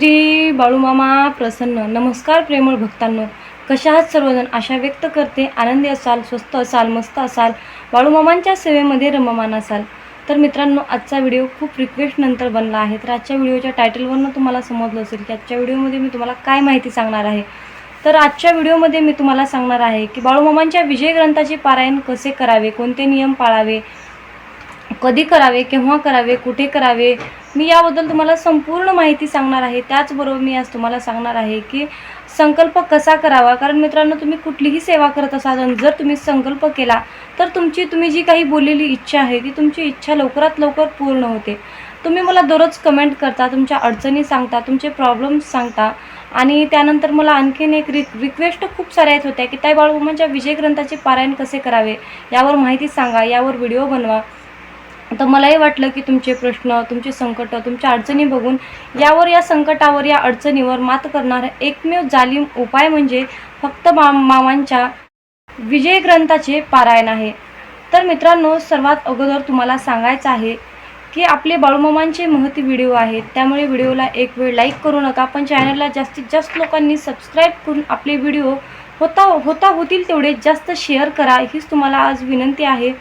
श्री बाळूमामा प्रसन्न नमस्कार प्रेमळ भक्तांनो. कशा आहात सर्वजण? आशा व्यक्त करते. आनंदी असाल स्वस्त असाल मस्त असाल बाळूमामांच्या सेवेमध्ये रममान असाल. तर मित्रांनो आजचा व्हिडिओ खूप रिक्वेस्ट नंतर बनला आहे. तर आजच्या व्हिडिओच्या टायटलवरनं तुम्हाला समजलं असेल की आजच्या व्हिडिओमध्ये मी तुम्हाला काय माहिती सांगणार आहे. तर आजच्या व्हिडिओमध्ये मी तुम्हाला सांगणार आहे की बाळूमामांच्या विजय ग्रंथाचे पारायण कसे करावे? कोणते नियम पाळावे? कधी करावे केव्हा करावे कुठे करावे मी याबद्दल तुम्हाला संपूर्ण माहिती सांगणार आहे. त्याचबरोबर मी आज तुम्हाला सांगणार आहे की संकल्प कसा करावा? कारण मित्रांनो तुम्ही कुठलीही सेवा करत असाल आणि जर तुम्ही संकल्प केला तर तुमची तुम्ही जी काही बोललेली इच्छा आहे ती तुमची इच्छा लवकरात लवकर पूर्ण होते. तुम्ही मला दररोज कमेंट करता तुमच्या अडचणी सांगता तुमचे प्रॉब्लेम्स सांगता आणि त्यानंतर मला आणखीन एक रिक रिक्वेस्ट खूप साऱ्या येत होत्या की ताई बाळूमामांच्या विजय ग्रंथाचे पारायण कसे करावे? यावर माहिती सांगा यावर व्हिडिओ बनवा. तर मलाही वाटलं की तुमचे प्रश्न तुमचे संकट तुमच्या अडचणी बघून यावर या संकटावर या अडचणीवर मात करणारा एकमेव जालीम उपाय म्हणजे फक्त मा मामांच्या विजय ग्रंथाचे पारायण आहे. तर मित्रांनो सर्वात अगोदर तुम्हाला सांगायचं आहे की आपले बाळूमामांचे महती व्हिडिओ आहेत. त्यामुळे व्हिडिओला एक वेळ लाईक करू नका पण चॅनलला जास्तीत जास्त लोकांनी सबस्क्राईब करून आपले व्हिडिओ होता होता होतील तेवढे जास्त शेअर करा हीच तुम्हाला आज विनंती आहे.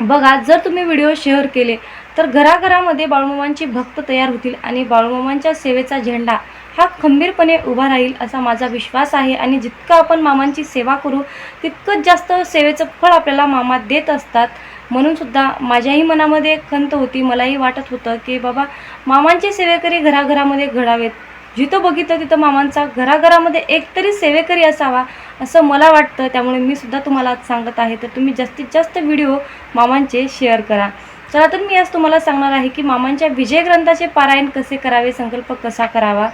बघा जर तुम्ही व्हिडिओ शेअर केले तर घराघरामध्ये बाळूमामांचे भक्त तयार होतील आणि बाळूमामांच्या सेवेचा झेंडा हा खंबीरपणे उभा राहील असा माझा विश्वास आहे. आणि जितकं आपण मामांची सेवा करू तितकंच जास्त सेवेचं फळ आपल्याला मामा देत असतात. म्हणूनसुद्धा माझ्याही मनामध्ये खंत होती मलाही वाटत होतं की बाबा मामांचे सेवेकरी घराघरामध्ये घडावेत. जिथं बघितलं तिथं मामांचा घराघरामध्ये एकतरी सेवेकरी असावा असं मला वाटतं. त्यामुळे मी सुद्धा तुम्हाला आज सांगत आहे. तर तुम्ही जास्तीत जास्त व्हिडिओ मामांचे शेअर करा. चला तर मी आज तुम्हाला सांगणार आहे की मामांच्या विजय ग्रंथाचे पारायण कसे करावे संकल्प कसा करावा.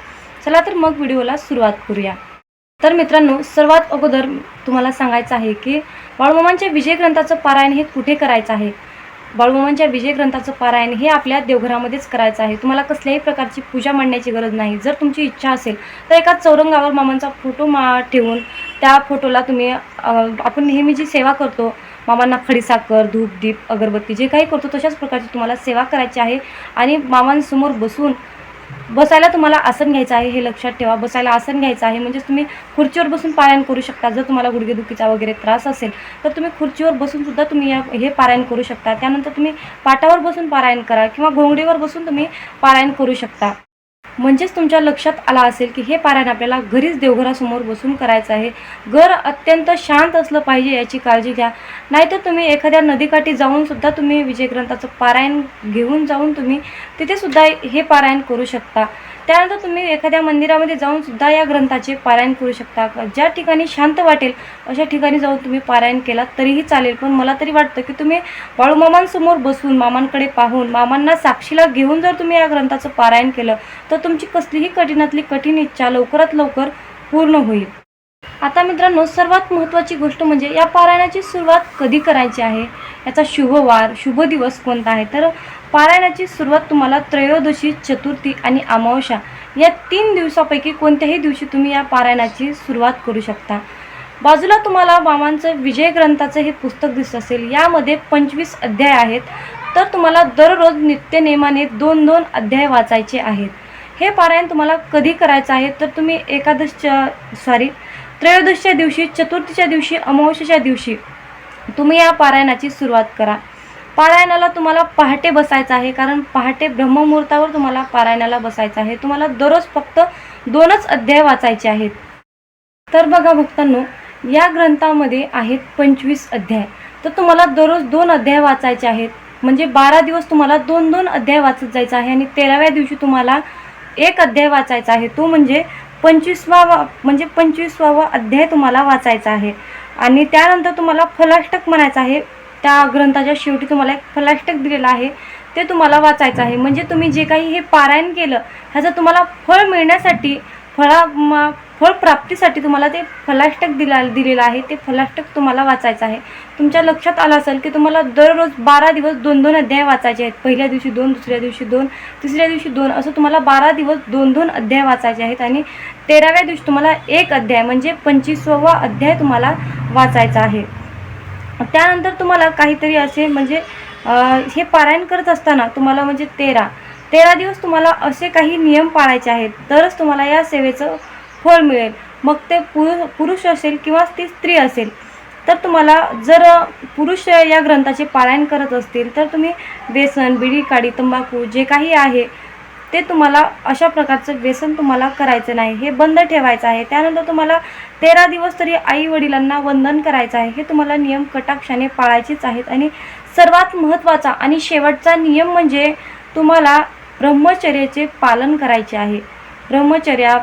चला तर मग व्हिडिओला सुरुवात करूया. तर मित्रांनो सर्वात अगोदर तुम्हाला सांगायचं आहे की बाळमामांच्या विजय ग्रंथाचं पारायण हे कुठे करायचं आहे? बाळूमामांच्या विजय ग्रंथाचं पारायण हे आपल्या देवघरामध्येच करायचं आहे. तुम्हाला कसल्याही प्रकारची पूजा मांडण्याची गरज नाही. जर तुमची इच्छा असेल तर एका चौरंगावर मामांचा फोटो मा ठेवून त्या फोटोला तुम्ही आपण नेहमी जी सेवा करतो मामांना खडीसाखर धूप दीप अगरबत्ती जे काही करतो तशाच प्रकारची तुम्हाला सेवा करायची आहे. आणि मामांसमोर बसून बसायला तुम्हाला आसन घ्यायचं आहे हे लक्षात ठेवा. बसायला आसन घ्यायचं आहे म्हणजेच तुम्ही खुर्चीवर बसून पारायण करू शकता. जर तुम्हाला गुडघेदुखीचा वगैरे त्रास असेल तर तुम्ही खुर्चीवर बसूनसुद्धा तुम्ही या हे पारायण करू शकता. त्यानंतर तुम्ही पाटावर बसून पारायण करा किंवा घोंगडीवर बसून तुम्ही पारायण करू शकता. म्हणजेच तुमच्या लक्षात आला असेल की हे पारायण आपल्याला घरीच देवघरासमोर बसून करायचं आहे. घर अत्यंत शांत असलं पाहिजे याची काळजी घ्या. नाहीतर तुम्ही एखाद्या नदीकाठी जाऊन सुद्धा तुम्ही विजय ग्रंथाचं पारायण घेऊन जाऊन तुम्ही तिथेसुद्धा हे पारायण करू शकता. त्यानंतर तुम्ही एखाद्या मंदिरामध्ये जाऊन सुद्धा या ग्रंथाचे पारायण करू शकता. ज्या ठिकाणी शांत वाटेल अशा ठिकाणी जाऊन तुम्ही पारायण केलात तरीही चालेल. पण मला तरी वाटतं की तुम्ही बाळूमामांसमोर बसून मामांकडे पाहून मामांना साक्षीला घेऊन जर तुम्ही या ग्रंथाचं पारायण केलं तर तुमची कसलीही कठीणातली कठीण इच्छा लवकरात लवकर पूर्ण होईल. आता मित्रांनो सर्वात महत्त्वाची गोष्ट म्हणजे या पारायणाची सुरुवात कधी करायची आहे? याचा शुभवार शुभ दिवस कोणता आहे? तर पारायणाची सुरुवात तुम्हाला त्रयोदशी चतुर्थी आणि अमावस्या या तीन दिवसापैकी कोणत्याही दिवशी तुम्ही या पारायणाची सुरुवात करू शकता. बाजूला तुम्हाला बाबांचं विजय ग्रंथाचं हे पुस्तक दिसत असेल यामध्ये पंचवीस अध्याय आहेत. तर तुम्हाला दररोज नित्यनेमाने दोन दोन अध्याय वाचायचे आहेत. हे पारायण तुम्हाला कधी करायचं आहे? तर तुम्ही एकादशच्या सॉरी त्रयोदशीच्या दिवशी चतुर्थीच्या दिवशी अमावस्येच्या दिवशी तुम्ही या पारायणाची सुरुवात करा. पारायणाला तुम्हाला पहाटे बसायचं आहे कारण पहाटे ब्रह्ममुहूर्तावर तुम्हाला पारायणाला बसायचं आहे. तुम्हाला दररोज फक्त दोनच अध्याय वाचायचे आहेत. तर बघा भक्तांनो या ग्रंथामध्ये आहेत पंचवीस अध्याय. तर तुम्हाला दररोज दोन अध्याय वाचायचे आहेत. म्हणजे बारा दिवस तुम्हाला दोन दोन अध्याय वाचत जायचं आहे आणि तेराव्या दिवशी तुम्हाला एक अध्याय वाचायचा आहे. तो म्हणजे पंचवीसवा म्हणजे पंचवीसवावा अध्याय तुम्हाला वाचायचा आहे. आणि त्यानंतर तुम्हाला फलाष्टक म्हणायचं आहे. त्या ग्रंथाच्या शेवटी तुम्हाला एक फलाष्टक दिलेलं आहे. ते तुम्हाला वाचायचं आहे. म्हणजे तुम्ही जे काही हे पारायण केलं ह्याचं तुम्हाला फळ मिळण्यासाठी फळा म फळ प्राप्तीसाठी तुम्हाला ते फलाष्टक दिला दिलेलं आहे. ते फलाष्टक तुम्हाला वाचायचं आहे. तुमच्या लक्षात आलं असेल की तुम्हाला दररोज बारा दिवस दोन दोन अध्याय वाचायचे आहेत. पहिल्या दिवशी दोन दुसऱ्या दिवशी दोन तिसऱ्या दिवशी दोन असं तुम्हाला बारा दिवस दोन दोन अध्याय वाचायचे आहेत. आणि तेराव्या दिवशी तुम्हाला एक अध्याय म्हणजे पंचवीसावा अध्याय तुम्हाला वाचायचा आहे. त्यानंतर तुम्हाला काहीतरी असे म्हणजे हे पारायण करत असताना तुम्हाला म्हणजे तेरा तेरा दिवस तुम्हाला असे काही नियम पाळायचे आहेत तरच तुम्हाला या सेवेचं फळ मिळेल. मग ते पुरु पुरुष असेल किंवा ती स्त्री असेल तर तुम्हाला जर पुरुष या ग्रंथाचे पारायण करत असतील तर तुम्ही व्यसन बिडी काडी तंबाखू जे काही आहे ते तुम्हाला अशा प्रकारचं व्यसन तुम्हाला करायचं नाही. हे बंद ठेवायचं आहे. त्यानंतर तुम्हाला तेरा दिवस तरी आई वडिलांना वंदन करायचं आहे. हे तुम्हाला नियम कटाक्षाने पाळायचेच आहेत. आणि सर्वात महत्त्वाचा आणि शेवटचा नियम म्हणजे तुम्हाला ब्रह्मचर्याचे पालन करायचे आहे. ब्रह्मचर्या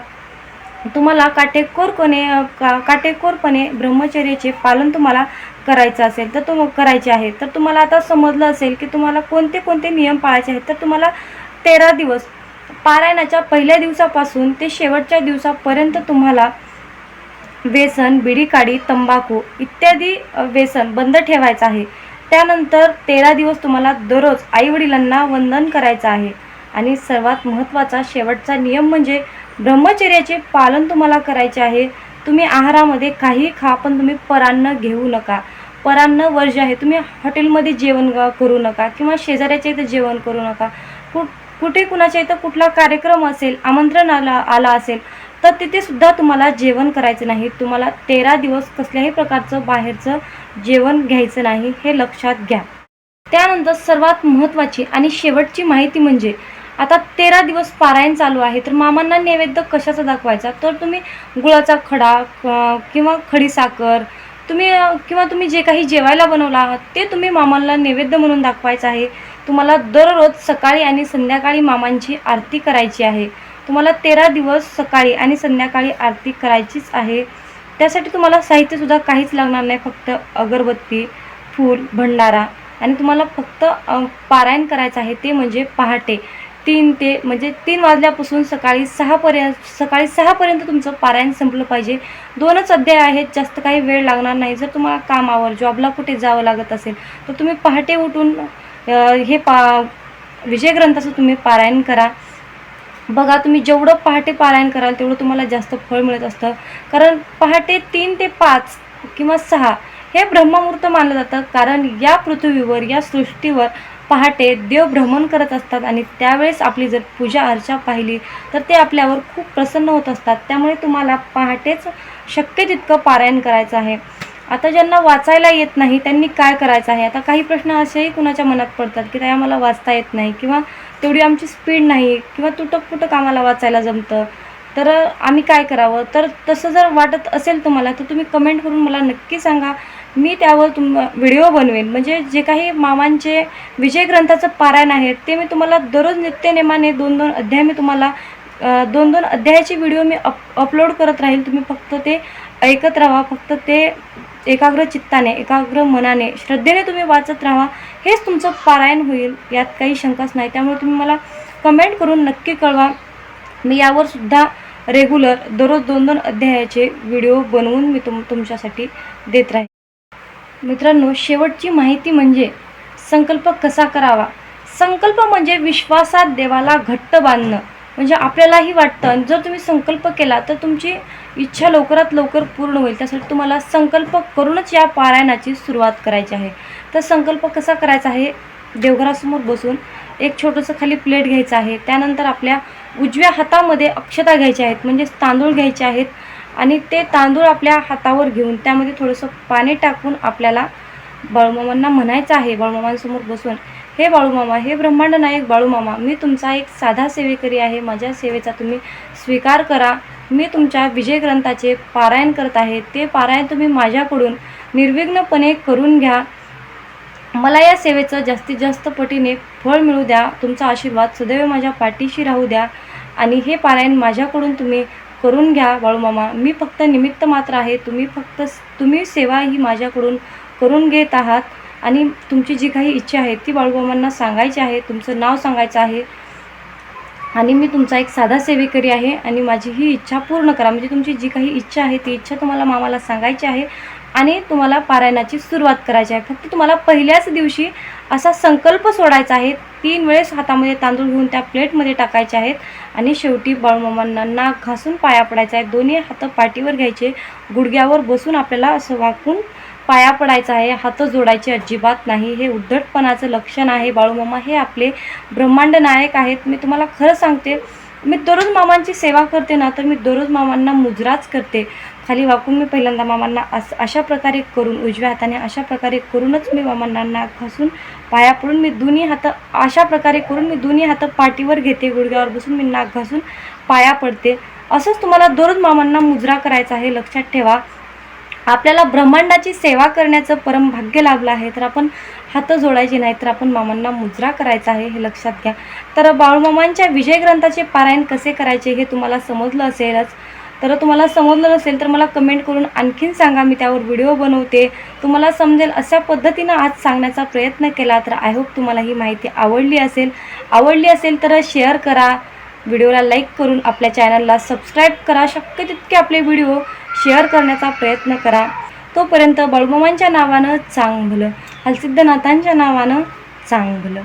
तुम्हाला काटेकोरपणे का काटेकोरपणे ब्रह्मचर्याचे पालन तुम्हाला करायचं असेल तर तुम करायचे आहे. तर तुम्हाला आता समजलं असेल की तुम्हाला कोणते कोणते नियम पाळायचे आहेत तर तुम्हाला तेरा दिवस पारायणाच्या पहिल्या दिवसापासून ते शेवटच्या दिवसापर्यंत तुम्हाला व्यसन बिडी काडी तंबाखू इत्यादी व्यसन बंद ठेवायचं आहे. त्यानंतर तेरा दिवस तुम्हाला दररोज आईवडिलांना वंदन करायचं आहे. आणि सर्वात महत्त्वाचा शेवटचा नियम म्हणजे ब्रह्मचर्याचे पालन तुम्हाला करायचे आहे. तुम्ही आहारामध्ये काही खा पण तुम्ही परान्न घेऊ नका. परान्न वर्ज आहे. तुम्ही हॉटेलमध्ये जेवण करू नका किंवा शेजाऱ्याच्या इथं जेवण करू नका. कु कुठे कुणाच्या इथं कुठला कार्यक्रम असेल आमंत्रण आला आला असेल तर तिथे सुद्धा तुम्हाला जेवण करायचं नाही. तुम्हाला तेरा दिवस कसल्याही प्रकारचं बाहेरचं जेवण घ्यायचं नाही हे लक्षात घ्या. त्यानंतर सर्वात महत्त्वाची आणि शेवटची माहिती म्हणजे आता तेरा दिवस पारायण चालू आहे तर मामांना नैवेद्य कशाचा दाखवायचा? तर तुम्ही गुळाचा खडा किंवा खडी साखर तुम्ही किंवा तुम्ही जे काही जेवायला बनवला आहात ते तुम्ही मामांना नैवेद्य म्हणून दाखवायचं आहे. तुम्हाला दररोज सकाळी आणि संध्याकाळी मामांची आरती करायची आहे. तुम्हाला तेरा दिवस सकाळी आणि संध्याकाळी आरती करायचीच आहे. त्यासाठी तुम्हाला साहित्यसुद्धा काहीच लागणार नाही फक्त अगरबत्ती फूल भंडारा. आणि तुम्हाला फक्त पारायण करायचं आहे ते म्हणजे पहाटे. तीन ते म्हणजे तीन वाजल्यापासून सकाळी सहापर्यंत सकाळी सहापर्यंत तुमचं पारायण संपलं पाहिजे. दोनच अध्याय आहेत जास्त काही वेळ लागणार नाही. जर तुम्हाला कामावर जॉबला कुठे जावं लागत असेल तर तुम्ही पहाटे उठून हे पा विजय ग्रंथाचं तुम्ही पारायण करा. बघा तुम्ही जेवढं पहाटे पारायण कराल तेवढं तुम्हाला जास्त फळ मिळत असतं. कारण पहाटे तीन ते पाच किंवा सहा हे ब्रह्ममुहूर्त मानलं जातं. कारण या पृथ्वीवर या सृष्टीवर पहाटे देव भ्रमण करत असतात आणि त्यावेळेस आपली जर पूजा अर्चा पाहिली तर ते आपल्यावर खूप प्रसन्न होत असतात. त्यामुळे तुम्हाला पहाटेच शक्य तितकं पारायण करायचं आहे. आता ज्यांना वाचायला येत नाही त्यांनी काय करायचं आहे? आता काही प्रश्न असेही कुणाच्या मनात पडतात की त्या आम्हाला वाचता येत नाही किंवा तेवढी आमची स्पीड नाही किंवा तुटक आम्हाला वाचायला जमतं. तर आम्ही काय करावं? तर तसं जर वाटत असेल तुम्हाला तर तुम्ही कमेंट करून मला नक्की सांगा. मी त्यावर तुम व्हिडिओ बनवेन. म्हणजे जे काही मामांचे विजय ग्रंथाचं पारायण आहे ते मी तुम्हाला दररोज नित्यनेमाने दोन दोन अध्याय मी तुम्हाला दोन दोन अध्यायाचे व्हिडिओ मी अप अपलोड करत राहील. तुम्ही फक्त ते ऐकत राहा फक्त ते एकाग्र चित्ताने एकाग्र मनाने श्रद्धेने तुम्ही वाचत राहा. हेच तुमचं पारायण होईल यात काही शंकाच नाही. त्यामुळे तुम्ही मला कमेंट करून नक्की कळवा. मी यावर सुद्धा रेग्युलर दररोज दोन दोन अध्यायाचे व्हिडिओ बनवून मी तुम तुमच्यासाठी देत राहील मित्रांनो शेवटची माहिती म्हणजे संकल्प कसा करावा? संकल्प म्हणजे विश्वासात देवाला घट्ट बांधणं. म्हणजे आपल्यालाही वाटतं आणि जर तुम्ही संकल्प केला तर तुमची इच्छा लवकरात लवकर पूर्ण होईल. त्यासाठी तुम्हाला संकल्प करूनच या पारायणाची सुरुवात करायची आहे. तर संकल्प कसा करायचा आहे? देवघरासमोर बसून एक छोटंसं खाली प्लेट घ्यायचं आहे. त्यानंतर आपल्या उजव्या हातामध्ये अक्षता घ्यायच्या आहेत. म्हणजेच तांदूळ घ्यायचे आहेत. आणि ते तांदूळ आपल्या हातावर घेऊन त्यामध्ये थोडंसं पाणी टाकून आपल्याला बाळूमामांना म्हणायचं आहे बाळूमामांसमोर बसून हे बाळूमामा हे ब्रह्मांड नायक बाळूमामा मी तुमचा एक साधा सेवेकरी आहे माझ्या सेवेचा तुम्ही स्वीकार करा मी तुमच्या विजय ग्रंथाचे पारायण करत आहे ते पारायण तुम्ही माझ्याकडून निर्विघ्नपणे करून घ्या. मला या सेवेचं जास्तीत जास्त पटीने फळ मिळू द्या तुमचा आशीर्वाद सदैव माझ्या पाठीशी राहू द्या आणि हे पारायण माझ्याकडून तुम्ही करून घ्या बाळूमामा मी फक्त निमित्त मात्र आहे. तुम्ही फक्त तुम्ही सेवा ही माझ्याकडून करून घेत आहात आणि तुमची जी काही इच्छा आहे ती बाळूमामांना सांगायची आहे तुमचं नाव सांगायचं आहे. आणि मी तुमचा एक साधा सेवेकरी आहे आणि माझी ही इच्छा पूर्ण करा. म्हणजे तुमची जी काही इच्छा आहे ती इच्छा तुम्हाला मामाला सांगायची आहे आणि तुम्हाला पारायणाची सुरुवात करायची आहे. फक्त तुम्हाला पहिल्याच दिवशी असा संकल्प सोडायचा आहे. तीन वेळेस हातामध्ये तांदूळ घेऊन त्या प्लेटमध्ये टाकायचे आहेत आणि शेवटी बाळूमामांना नाक घासून पाया पडायचा आहे. दोन्ही हात पाठीवर घ्यायचे. गुडघ्यावर बसून आपल्याला असं वाकून पाया पडायचा आहे हात जोडायचे अजिबात नाही. हे उद्धटपणाचं लक्षण आहे बाळूमामा हे आपले ब्रह्मांड नायक आहेत. मी तुम्हाला खरं सांगते मी दररोज मामांची सेवा करते ना तर मी दररोज मामांना मुजराच करते. खाली वाकून मी पहिल्यांदा मामांना अस अशा प्रकारे करून उजव्या हाताने अशा प्रकारे करूनच मी मामांना घासून पाया पडून मी दोन्ही हात अशा प्रकारे करून मी दोन्ही हात पाठीवर घेते. गुडघ्यावर बसून मी नाक घासून पाया पडते. असंच तुम्हाला दररोज मामांना मुजरा करायचा आहे. लक्षात ठेवा. आपल्याला ब्रह्मांडाची सेवा करण्याचं परम भाग्य लाभलं आहे तर आपण हात जोडायचे नाही तर आपण मामांना मुजरा करायचा आहे हे लक्षात घ्या. तर बाळूमामांच्या विजय ग्रंथाचे पारायण कसे करायचे हे तुम्हाला समजलं असेलच. तर तुम्हाला समजलं नसेल तर मला कमेंट करून आणखीन सांगा मी त्यावर व्हिडिओ बनवते. तुम्हाला समजेल अशा पद्धतीनं आज सांगण्याचा प्रयत्न केला तर आय होप तुम्हाला ही माहिती आवडली असेल. आवडली असेल तर शेअर करा. व्हिडिओला लाईक करून आपल्या चॅनलला सबस्क्राईब करा. शक्य तितके आपले व्हिडिओ शेअर करण्याचा प्रयत्न करा. तोपर्यंत बाळूमामांच्या नावानं चांग भलं हलसिद्धनाथांच्या नावानं चांग भलं